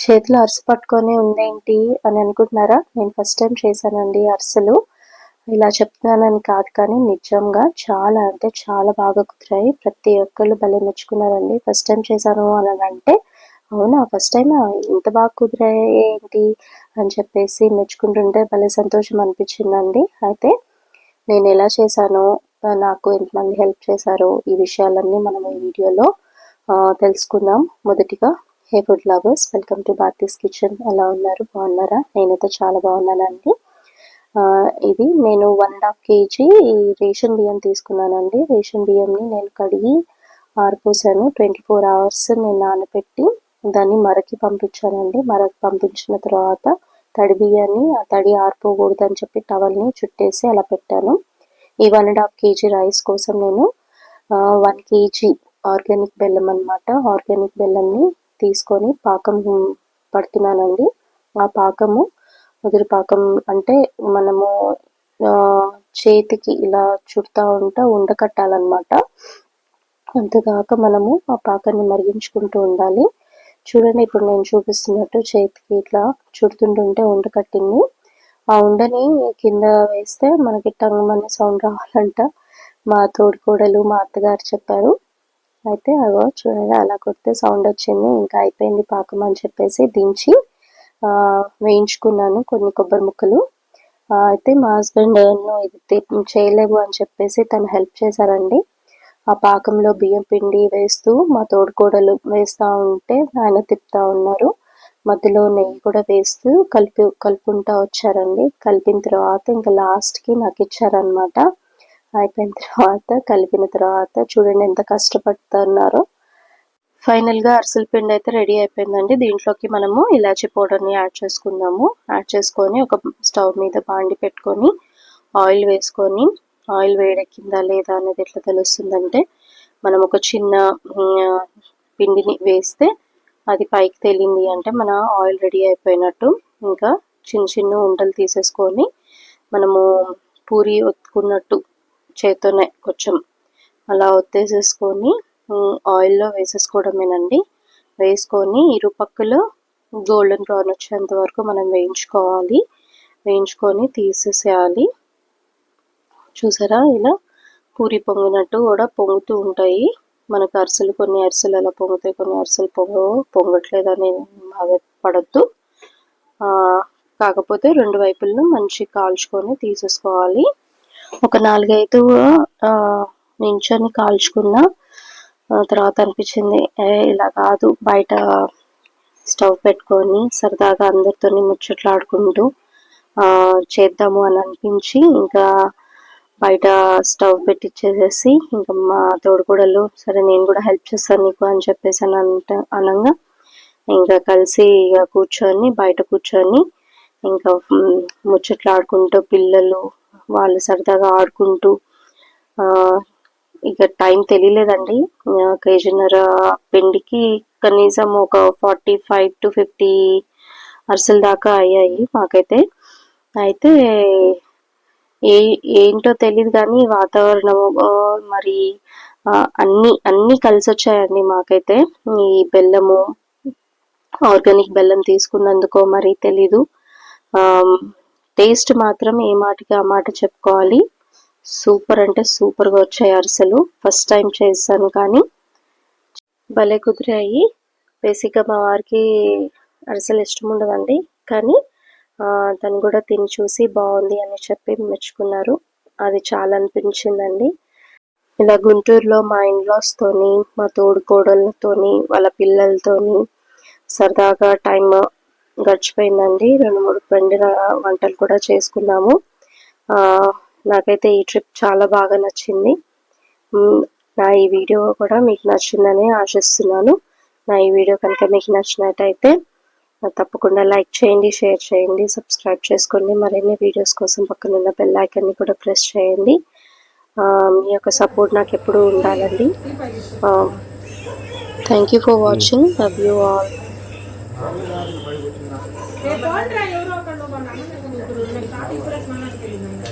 చేతిలో అరిసె పట్టుకొని ఉందేంటి అని అనుకుంటున్నారా? నేను ఫస్ట్ టైం చేశానండి అరిసెలు. ఇలా చెప్తున్నానని కాదు కానీ నిజంగా చాలా అంటే చాలా బాగా కుదిరాయి. ప్రతి ఒక్కళ్ళు భలే మెచ్చుకున్నారండి. ఫస్ట్ టైం చేశాను అని అంటే అవునా? ఫస్ట్ టైం ఇంత బాగా కుదిరాయి ఏంటి అని చెప్పేసి మెచ్చుకుంటుంటే భలే సంతోషం అనిపించిందండి. అయితే నేను ఎలా చేశానో? నాకు ఎంతమంది హెల్ప్ చేశారో? ఈ విషయాలన్నీ మనం ఈ వీడియోలో తెలుసుకుందాం. మొదటిగా hey food lovers welcome to Bharathi's kitchen. ఎలా ఉన్నారు? బాగున్నారా? నేనైతే చాలా బాగున్నానండి. ఇది నేను one and half KG ration బియ్యం తీసుకున్నానండి. రేషన్ బియ్యంని నేను కడిగి ఆరిపోసాను. ట్వంటీ ఫోర్ అవర్స్ నేను నానబెట్టి దాన్ని మరకి పంపించానండి. మరకి పంపించిన తర్వాత తడి బియ్యాన్ని ఆ తడి ఆరిపోకూడదు అని చెప్పి టవల్ని చుట్టేసి అలా పెట్టాను. ఈ one and half KG rice కోసం నేను వన్ కేజీ ఆర్గానిక్ బెల్లం అనమాట ఆర్గానిక్ బెల్లంని తీసుకొని పాకం పడుతున్నానండి. ఆ పాకము ముదిరి పాకం అంటే మనము చేతికి ఇలా చుడతా ఉంటా ఉండకట్టాలన్నమాట అంతేగాక మనము ఆ పాకాన్ని మరిగించుకుంటూ ఉండాలి. చూడండి ఇప్పుడు నేను చూపిస్తున్నట్టు చేతికి ఇట్లా చుడుతుంటుంటే ఉండ కట్టింది. ఆ ఉండని కింద వేస్తే మనకి టంగ్ సౌండ్ రావాలంట. మా తోడుకోడలు మా అత్తగారు చెప్పారు. అయితే అగో చూడండి అలా కొడితే సౌండ్ వచ్చింది ఇంకా అయిపోయింది పాకం అని చెప్పేసి దించి వేయించుకున్నాను కొన్ని కొబ్బరి ముక్కలు. అయితే మా హస్బెండ్ ఇది చేయలేవు అని చెప్పేసి తను హెల్ప్ చేశారండి. ఆ పాకంలో బియ్యం పిండి వేస్తూ మా తోడుకోడలు వేస్తూ ఉంటే ఆయన తిప్పుతా ఉన్నారు. మధ్యలో నెయ్యి కూడా వేస్తూ కలిపి కలుపుకుంటా వచ్చారండి. కలిపిన తర్వాత ఇంకా లాస్ట్కి నాకు ఇచ్చారనమాట అయిపోయిన తర్వాత కలిపిన తర్వాత చూడండి ఎంత కష్టపడుతున్నారో. ఫైనల్గా అరిసెల పిండి అయితే రెడీ అయిపోయిందండి. దీంట్లోకి మనము ఇలాచీ పౌడర్ని యాడ్ చేసుకుందాము. యాడ్ చేసుకొని ఒక స్టవ్ మీద బాండి పెట్టుకొని ఆయిల్ వేసుకొని ఆయిల్ వేడెక్కిందా లేదా అనేది ఎట్లా తెలుస్తుందంటే మనం ఒక చిన్న పిండిని వేస్తే అది పైకి తేలింది అంటే మన ఆయిల్ రెడీ అయిపోయినట్టు. ఇంకా చిన్న చిన్న ఉండలు తీసేసుకొని మనము పూరి ఒత్తుకున్నట్టు చేత్తోనే కొంచెం అలా ఒత్తేసేసుకొని ఆయిల్లో వేసేసుకోవడమేనండి. వేసుకొని ఇరుపక్కలు గోల్డెన్ బ్రౌన్ వచ్చేంత వరకు మనం వేయించుకోవాలి. వేయించుకొని తీసేసేయాలి. చూసారా? ఇలా పూరి పొంగినట్టు కూడా పొంగుతూ ఉంటాయి. మనకు అరిసెలు కొన్ని అరిసెలు అలా పొంగుతాయి కొన్ని అరిసెలు పొంగవు పొంగట్లేదని బాధపడద్దు కాకపోతే రెండు వైపులను మంచి కాల్చుకొని తీసేసుకోవాలి. ఒక నాలుగైదు నించొని కాల్చుకున్న తర్వాత అనిపించింది ఇలా కాదు బయట స్టవ్ పెట్టుకొని సరదాగా అందరితోని ముచ్చట్లాడుకుంటూ చేద్దాము అని అనిపించి ఇంకా బయట స్టవ్ పెట్టించేసేసి ఇంకా మా తోడుకోడలు సరే నేను కూడా హెల్ప్ చేస్తాను నీకు అని చెప్పేసి అని అంట అనగా ఇంకా కలిసి ఇక కూర్చొని బయట కూర్చొని ఇంకా ముచ్చట్లాడుకుంటూ పిల్లలు వాళ్ళు సరదాగా ఆడుకుంటూ ఇక టైం తెలియలేదండి. కేజీన్నర పిండికి కనీసం ఒక ఫార్టీ ఫైవ్ టు ఫిఫ్టీ అరిసెల దాకా అయ్యాయి మాకైతే. అయితే ఏ ఏంటో తెలియదు కానీ వాతావరణము మరి అన్నీ అన్ని అన్ని కలిసి వచ్చాయండి మాకైతే. ఈ బెల్లము ఆర్గానిక్ బెల్లం తీసుకున్నందుకో మరి తెలీదు. టేస్ట్ మాత్రం ఏ మాటకి ఆ మాట చెప్పుకోవాలి. సూపర్ అంటే సూపర్గా వచ్చాయి అరిసెలు. ఫస్ట్ టైం చేశాను కానీ భలే కుదిరాయి. బేసిక్గా మా వారికి అరిసెలు ఇష్టం ఉండదండి. కానీ తను కూడా తిని చూసి బాగుంది అని చెప్పి మెచ్చుకున్నారు. అది చాలా అనిపించిందండి. ఇలా గుంటూరులో మా ఇన్లాస్తోని మా తోడుకోడళ్ళతోని వాళ్ళ పిల్లలతోని సరదాగా టైం గడిచిపోయిందండి. రెండు మూడు పిండి వంటలు కూడా చేసుకున్నాము. నాకైతే ఈ ట్రిప్ చాలా బాగా నచ్చింది. నా ఈ వీడియో కూడా మీకు నచ్చిందని ఆశిస్తున్నాను. నా ఈ వీడియో కనుక మీకు నచ్చినట్టయితే తప్పకుండా లైక్ చేయండి షేర్ చేయండి సబ్స్క్రైబ్ చేసుకోండి. మరిన్ని వీడియోస్ కోసం పక్కన ఉన్న బెల్ ఐకన్ని కూడా ప్రెస్ చేయండి. మీ యొక్క సపోర్ట్ నాకు ఎప్పుడూ ఉండాలండి. Thank you for watching. Love you all ఎవరో ఒకళ్ళు మన అమ్మ ముగ్గురు తాత ఇప్పుడు స్నానానికి వెళ్ళిందండి